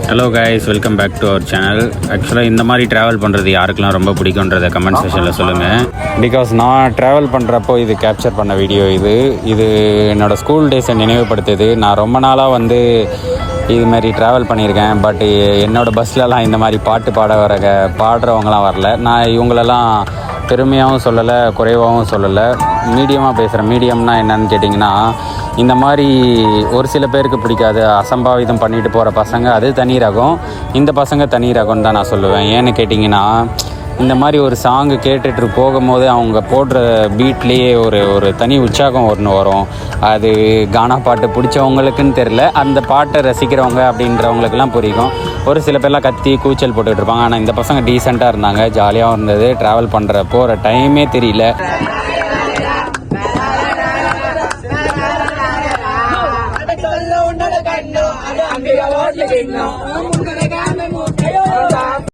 Hello guys welcome back to our channel ஆக்சுவலாக இந்த மாதிரி ட்ராவல் பண்ணுறது யாருக்கெல்லாம் ரொம்ப பிடிக்குன்றத கமெண்ட் செஷனில் சொல்லுங்கள் பிகாஸ் நான் ட்ராவல் பண்ணுறப்போ இது கேப்சர் பண்ண வீடியோ இது. இது என்னோடய ஸ்கூல் டேஸை நினைவுபடுத்துது நான் ரொம்ப நாளாக வந்து இது மாதிரி ட்ராவல் பண்ணியிருக்கேன். பட் என்னோடய பஸ்லலாம் இந்த மாதிரி பாட்டு பாட வர பாடுறவங்களாம் வரல. நான் இவங்களெல்லாம் பெருமையாகவும் சொல்லலை குறைவாகவும் சொல்லலை. மீடியமாக பேசுகிறேன் மீடியம்னா என்னன்னு கேட்டிங்கன்னா இந்த மாதிரி ஒரு சில பேருக்கு பிடிக்காது. அசம்பாவிதம் பண்ணிட்டு போகிற பசங்க அது தனி ரகம். இந்த பசங்க தனி ரகம்னு தான் நான் சொல்லுவேன். ஏன்னு கேட்டிங்கன்னா இந்த மாதிரி ஒரு சாங்கு கேட்டுட்டு போகும்போது அவங்க போடுற பீட்லேயே ஒரு ஒரு தனி உற்சாகம் ஒன்று வரும். அது கானா பாட்டு பிடிச்சவங்களுக்குன்னு தெரில அந்த பாட்டை ரசிக்கிறவங்க அப்படின்றவங்களுக்குலாம் புரியும். ஒரு சில பேர்லாம் கத்தி கூச்சல் போட்டுக்கிட்டு இருப்பாங்க. ஆனால் இந்த பசங்க டீசெண்டாக இருந்தாங்க. ஜாலியாகவும் இருந்தது. ட்ராவல் பண்ணுற போகிற டைமே தெரியல. சொல்ல